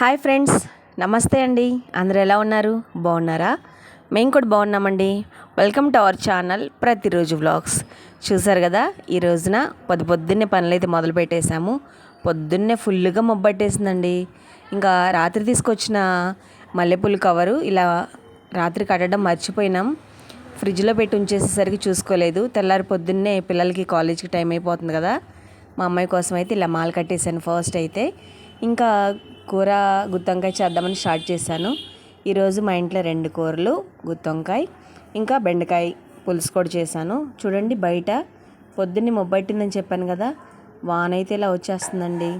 Hi friends నమస్తే అండి. అందరూ ఎలా ఉన్నారు? బాగున్నారా? మేము కూడా బాగున్నామండి. వెల్కమ్ టు అవర్ ఛానల్ ప్రతిరోజు వ్లాగ్స్. చూసారు కదా ఈ రోజున పొద్దు పొద్దున్నే పనులైతే మొదలు పెట్టేశాము. పొద్దున్నే ఫుల్గా మొబ్బట్టేసిందండి ఇంకా రాత్రి తీసుకొచ్చిన మల్లెపూలు కవరు ఇలా రాత్రి కట్టడం మర్చిపోయినాం. ఫ్రిడ్జ్లో పెట్టి ఉంచేసేసరికి చూసుకోలేదు. తెల్లారి పొద్దున్నే పిల్లలకి కాలేజీకి టైం అయిపోతుంది కదా. మా అమ్మాయి కోసం అయితే ఇలా మాల కట్టేశాను ఫస్ట్ అయితే. ఇంకా కూర గుత్తొంకాయ చేద్దామని స్టార్ట్ చేశాను. ఈరోజు మా ఇంట్లో రెండు కూరలు గుత్తొంకాయ ఇంకా బెండకాయ పులుసు కూడా చేశాను. చూడండి బయట పొద్దున్నే మొబ్బట్టిందని చెప్పాను కదా వాన అయితే ఇలా వచ్చేస్తుందండి.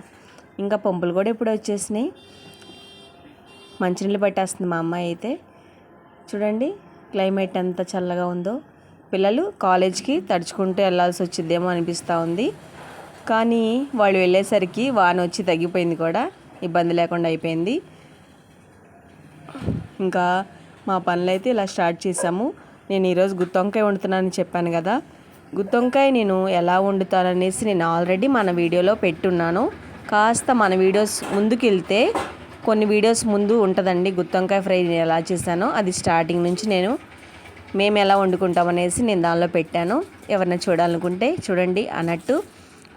ఇంకా పంపులు కూడా ఇప్పుడు వచ్చేసినాయి. మంచినీళ్ళు పట్టేస్తుంది మా అమ్మాయి అయితే. చూడండి క్లైమేట్ ఎంత చల్లగా ఉందో. పిల్లలు కాలేజ్కి తడుచుకుంటూ వెళ్ళాల్సి వచ్చిద్దేమో అనిపిస్తూ ఉంది. కానీ వాళ్ళు వెళ్ళేసరికి వాన వచ్చి తగ్గిపోయింది కూడా ఇబ్బంది లేకుండా అయిపోయింది. ఇంకా మా పనులు అయితే ఇలా స్టార్ట్ చేసాము నేను ఈరోజు గుత్తొంకాయ వండుతున్నానని చెప్పాను కదా. గుత్తొంకాయ నేను ఎలా వండుతాననేసి నేను ఆల్రెడీ మన వీడియోలో పెట్టున్నాను. కాస్త మన వీడియోస్ ముందుకు వెళ్తే కొన్ని వీడియోస్ ముందు ఉంటుందండి గుత్తొంకాయ ఫ్రై నేను ఎలా చేశానో అది స్టార్టింగ్ నుంచి నేను మేము ఎలా వండుకుంటాం అనేసి నేను దానిలో పెట్టాను. ఎవరైనా చూడాలనుకుంటే చూడండి అన్నట్టు.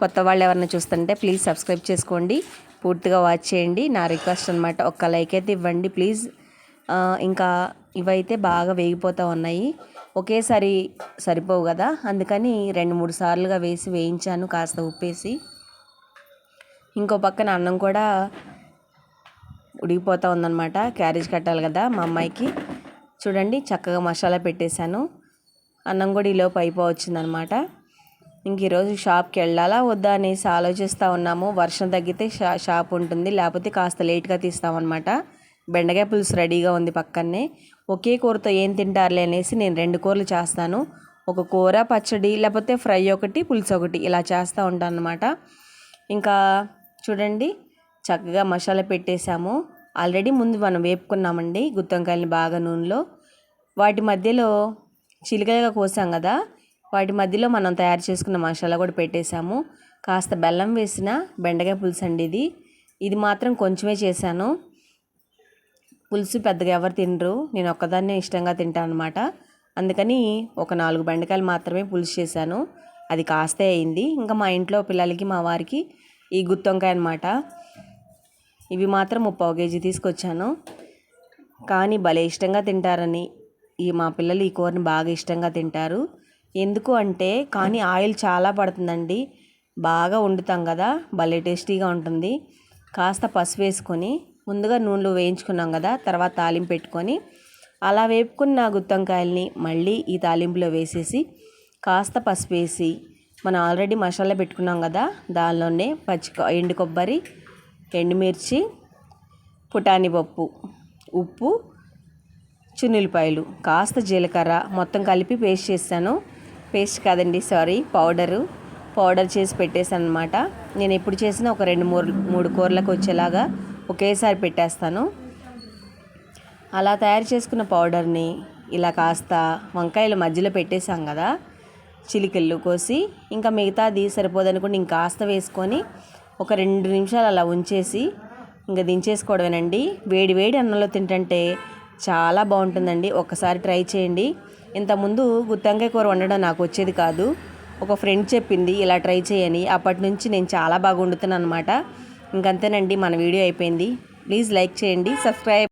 కొత్త వాళ్ళు ఎవరైనా చూస్తుంటే ప్లీజ్ సబ్స్క్రైబ్ చేసుకోండి. పూర్తిగా వాచ్ చేయండి. నా రిక్వెస్ట్ అనమాట ఒక్క లైక్ అయితే ఇవ్వండి ప్లీజ్ ఇంకా ఇవైతే బాగా వేగిపోతూ ఉన్నాయి. ఒకేసారి సరిపోవు కదా? అందుకని రెండు మూడు సార్లుగా వేసి వేయించాను కాస్త ఉప్పేసి. ఇంకో పక్కన అన్నం కూడా ఉడికిపోతూ ఉందన్నమాట. క్యారేజ్ కట్టాలి కదా మా అమ్మాయికి. చూడండి చక్కగా మసాలా పెట్టేశాను. అన్నం కూడా ఈలోపు అయిపోవచ్చిందనమాట ఇంక ఈరోజు షాప్కి వెళ్ళాలా వద్దా అనేసి ఆలోచిస్తూ ఉన్నాము. వర్షం తగ్గితే షా షాప్ ఉంటుంది. లేకపోతే కాస్త లేట్గా తీస్తామన్నమాట. బెండకాయ పులుసు రెడీగా ఉంది పక్కనే ఒకే కూరతో ఏం తింటారులే అనేసి నేను రెండు కూరలు చేస్తాను. ఒక కూర పచ్చడి లేకపోతే ఫ్రై ఒకటి పులుసు ఒకటి ఇలా చేస్తూ ఉంటాను అనమాట ఇంకా చూడండి చక్కగా మసాలా పెట్టేశాము. ఆల్రెడీ ముందు మనం వేపుకున్నామండి గుత్తొంకాయలని బాగా నూనెలో. వాటి మధ్యలో చిలికలుగా కోసాం కదా వాటి మధ్యలో మనం తయారు చేసుకున్న మసాలా కూడా పెట్టేశాము. కాస్త బెల్లం వేసిన బెండకాయ పులుసు అండి ఇది. ఇది మాత్రం కొంచెమే చేశాను. పులుసు పెద్దగా ఎవరు తినరు. నేను ఒక్కదాన్నే ఇష్టంగా తింటాను అనమాట అందుకని ఒక నాలుగు బెండకాయలు మాత్రమే పులుసు చేశాను. అది కాస్తే అయింది. ఇంకా మా ఇంట్లో పిల్లలకి మా వారికి ఈ గుత్తొంకాయ అనమాట ఇవి మాత్రం ముప్పావు కేజీ తీసుకొచ్చాను. కానీ భలే ఇష్టంగా తింటారని ఈ మా పిల్లలు ఈ కూరని బాగా ఇష్టంగా తింటారు. ఎందుకు అంటే కానీ ఆయిల్ చాలా పడుతుందండి. బాగా వండుతాం కదా భలే టేస్టీగా ఉంటుంది. కాస్త పసుపు వేసుకొని ముందుగా నూనెలో వేయించుకున్నాం కదా తర్వాత తాలింపు పెట్టుకొని అలా వేపుకున్న గుత్తంకాయల్ని మళ్ళీ ఈ తాలింపులో వేసేసి కాస్త పసుపు వేసి మనం ఆల్రెడీ మసాలా పెట్టుకున్నాం కదా దానిలోనే పచ్చి ఎండు కొబ్బరి ఎండుమిర్చి పుటాని పప్పు ఉప్పు చున్నులపాయలు కాస్త జీలకర్ర మొత్తం కలిపి పేస్ట్ చేస్తాను పేస్ట్ కాదండి సారీ పౌడరు. పౌడర్ చేసి పెట్టేసాను అనమాట నేను ఎప్పుడు చేసిన ఒక రెండు మూడు మూడు కూరలకు వచ్చేలాగా ఒకేసారి పెట్టేస్తాను. అలా తయారు చేసుకున్న పౌడర్ని ఇలా కాస్త వంకాయల మధ్యలో పెట్టేశాం కదా చిలికెళ్ళు కోసి ఇంకా మిగతాది సరిపోదనుకుంటే కాస్త వేసుకొని ఒక రెండు నిమిషాలు అలా ఉంచేసి ఇంకా దించేసుకోవడమేనండి. వేడి వేడి అన్నంలో తింటంటే చాలా బాగుంటుందండి. ఒకసారి ట్రై చేయండి. ఇంతకుముందు గుత్తంకాయ కూర వండడం నాకు వచ్చేది కాదు. ఒక ఫ్రెండ్ చెప్పింది ఇలా ట్రై చేయని. అప్పటి నుంచి నేను చాలా బాగా వండుతున్నాను అనమాట ఇంకంతేనండి మన వీడియో అయిపోయింది. ప్లీజ్ లైక్ చేయండి సబ్స్క్రైబ్